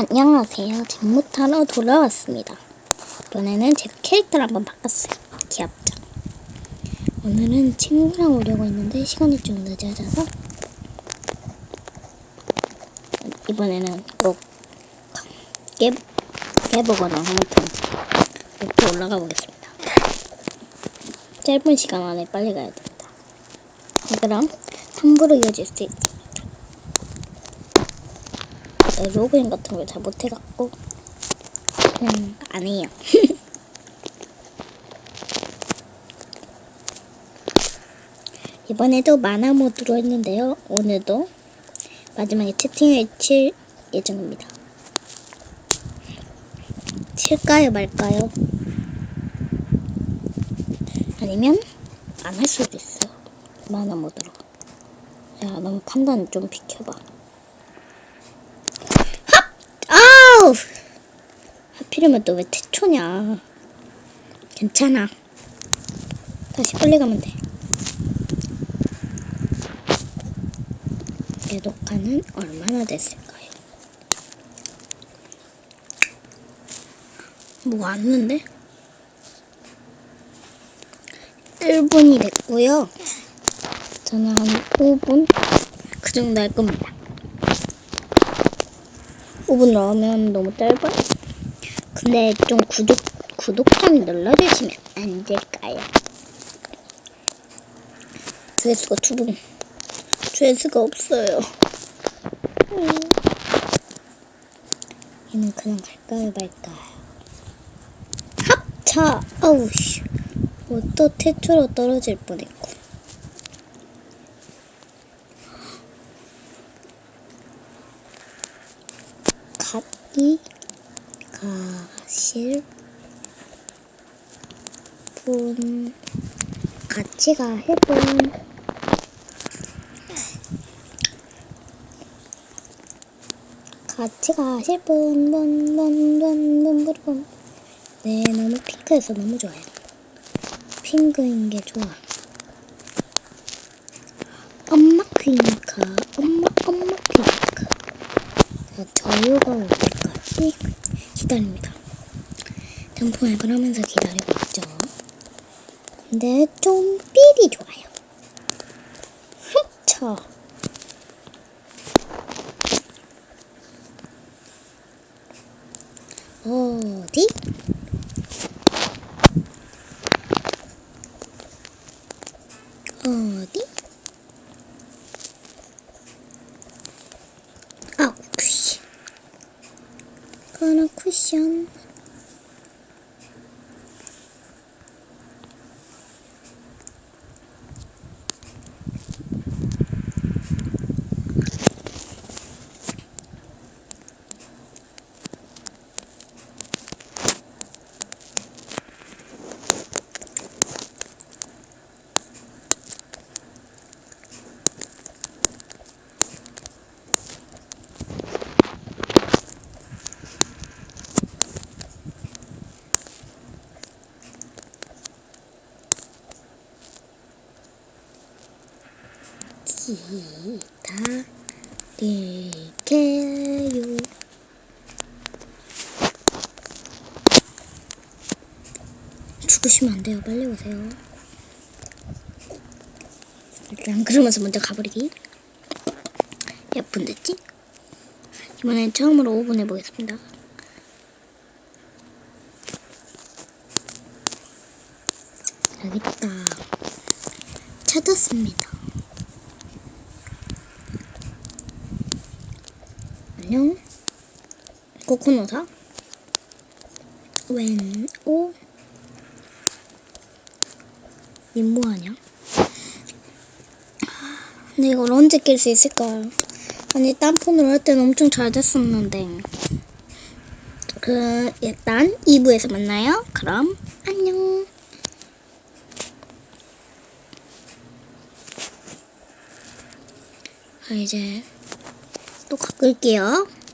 안녕하세요. 정모타로 돌아왔습니다. 이번에는 제 캐릭터를 한번 바꿨어요. 귀엽죠? 오늘은 친구랑 오려고 했는데 시간이 좀 늦어져서 이번에는 꼭 깨, 깨보거나 아무튼 이렇게 올라가 보겠습니다. 짧은 시간 안에 빨리 가야 됩니다. 그럼 함부로 이어질 수 있습니 로그인 같은 걸 잘 못해갖고 그냥 안 해요. 이번에도 만화 모드로 했는데요. 오늘도 마지막에 채팅을 칠 예정입니다. 칠까요 말까요? 아니면 안 할 수도 있어요. 만화 모드로. 야 너무 판단 좀 비켜봐. 아우! 하필이면 또 왜 태초냐. 괜찮아. 다시 빨리 가면 돼. 내 녹화는 얼마나 됐을까요? 뭐 왔는데? 1분이 됐고요. 저는 한 5분? 그 정도 할 겁니다. 5분 넣으면 너무 짧아? 근데 좀 구독, 구독 좀 눌러주시면 안 될까요? 조회수가 두 분. 조회수가 없어요. 음. 얘는 그냥 갈까요, 말까요? 합차! 아우, 씨. 뭐또 태초로 떨어질 뻔했고. 갓이 가실 분 같이 가실 분 같이 가실 분, 분, 분, 분, 분, 분, 분. 네, 너무 핑크해서 너무 좋아요. 핑크인 게 좋아. 엄마 핑크, 엄마, 엄마 핑크. 자, 저유가 올 때까지 기다립니다. 앱을 하면서 기다리고 있죠. 근데 좀 삘이 좋아요. 흡쳐. 어디? 어디? 아. 그는 쿠션. 기 다릴게요. 죽으시면 안 돼요. 빨리 오세요. 일단 그러면서 먼저 가버리기. 됐지? 이번엔 처음으로 5분 해보겠습니다. 여기 있다. 찾았습니다. 안녕. 코코노사. 웬, 오. 니 뭐하냐? 근데 이걸 언제 낄 수 있을까? 아니, 딴 폰으로 할 때는 엄청 잘 됐었는데. 그, 일단 2부에서 만나요. 그럼, 안녕. 아, 이제 또 가끌게요.